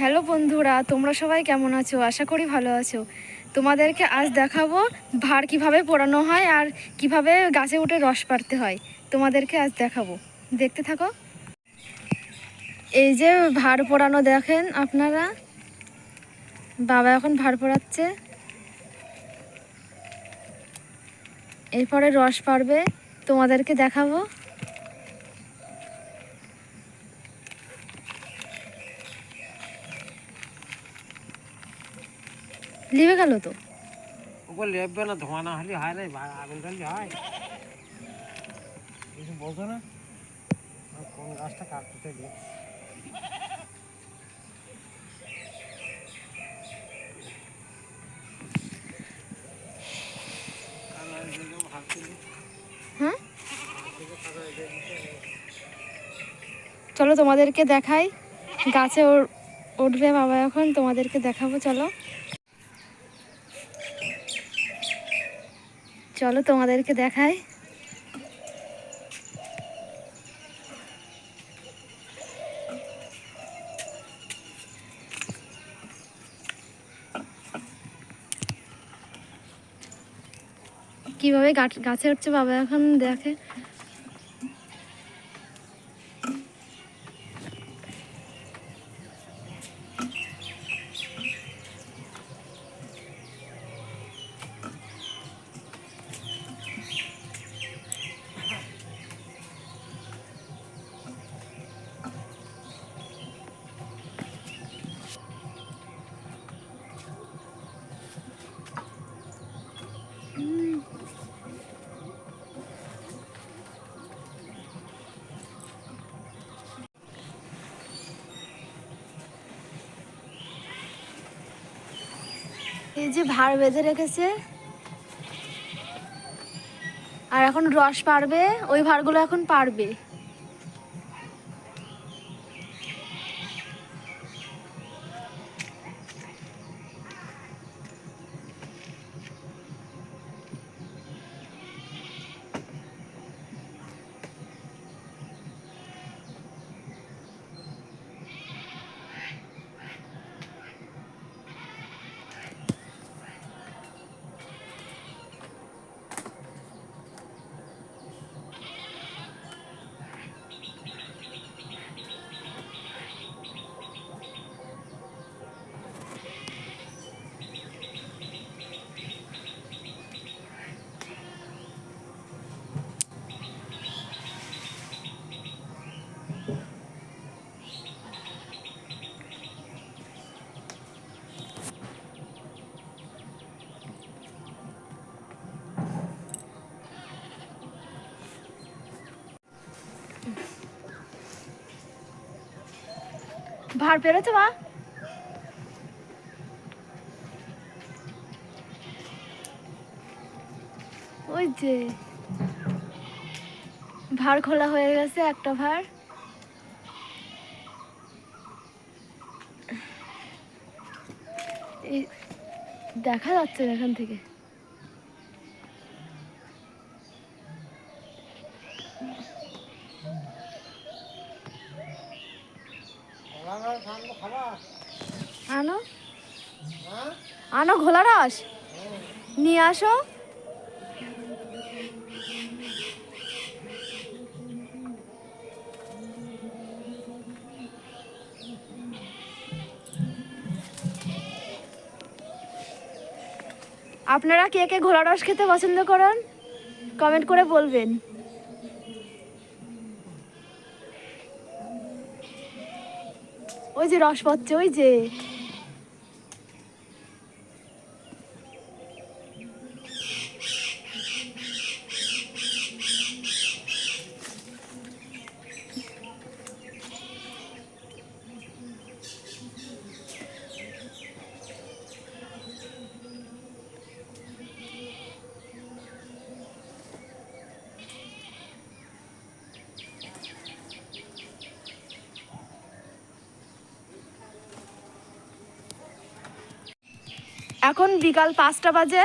Hello বন্ধুরা, তোমরা সবাই কেমন আছো? আশা করি ভালো আছো। তোমাদেরকে আজ দেখাবো ভার কীভাবে পোড়ানো হয় আর কীভাবে গাছে উঠে রস পাড়তে হয়। তোমাদেরকে আজ দেখাবো। দেখতে থাকো। এই যে ভার পোড়ানো দেখেন আপনারা? বাবা এখন ভার পোড়াচ্ছে। এরপরে রস পারবে তোমাদেরকে দেখাবো। লিভে গেল তো? ওপর লেপবে না ধোঁয়া না হলে হয় না আগুন জ্বাললে হয়। কিছু বলতো না? কোন গাছটা কাটতে দিয়ে হ্যাঁ? চলো তোমাদেরকে দেখাই। গাছে ওর- উঠবে বাবা এখন তোমাদেরকে দেখাবো চলো। চলো তোমাদেরকে দেখায় কীভাবে গাছ- উঠছে বাবা এখন দেখে। এই যে ভার বেঁধে রেখেছে। আর এখন রস পারবে ওই ভারগুলো এখন পারবে। ভার পেরেছ, মা? ওই যে, ভার খোলা হয়ে গেছে, একটা ভার। দেখা যাচ্ছে এখান থেকে। আনো? আনো ঘোলা রস? নিয়ে আসো। আপনারা কে কে ঘোলা রস খেতে পছন্দ করেন? কমেন্ট করে বলবেন। ওই যে রস পাচ্ছে ওই যে। এখন বিকাল পাঁচটা বাজে।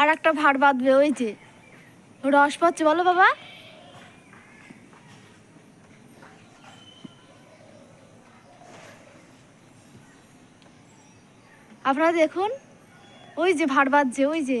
আর একটা ভার বাঁধবে, ওই যে। রস পাচ্ছে বলো বাবা। আপনারা দেখুন, ওই যে ভাড় বাজছে ওই যে।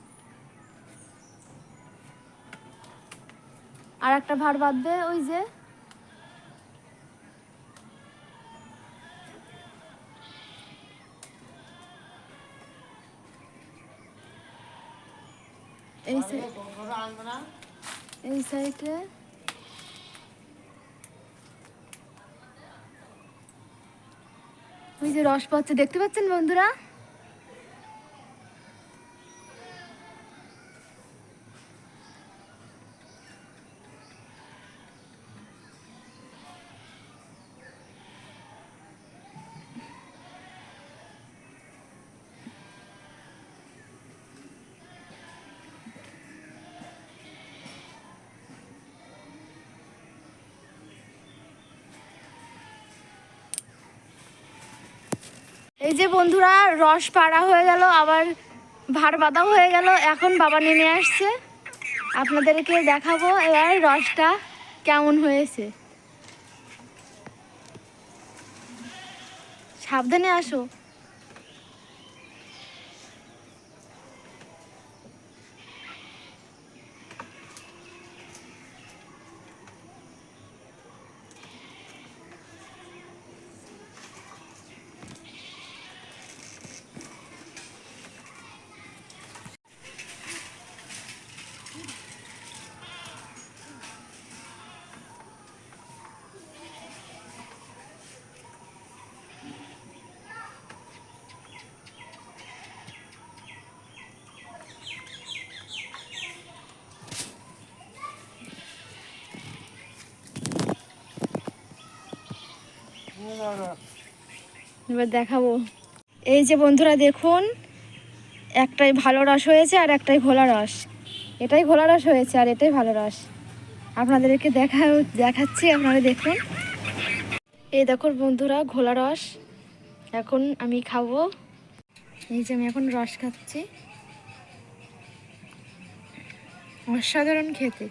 আর একটা ভার বাঁধবে ওই যে। এই সাইড ওই যে রস পাচ্ছে দেখতে পাচ্ছেন বন্ধুরা? এই যে বন্ধুরা, রস পাড়া হয়ে গেল, আবার ভার বাঁধা হয়ে গেল। এখন বাবা নেমে আসছে। আপনাদেরকে দেখাবো এবার রসটা কেমন হয়েছে। সাবধানে আসো। এবার দেখাবো। এই যে বন্ধুরা, দেখুন, একটাই ভালো রস হয়েছে আর একটাই ঘোলা রস। এটাই ঘোলা রস হয়েছে আর এটাই ভালো রস। আপনাদেরকে দেখা, দেখাচ্ছি, আপনারা দেখুন। এই দেখুন বন্ধুরা, ঘোলা রস। এখন আমি খাব। এই যে আমি এখন রস খাচ্ছি। অসাধারণ খেতে।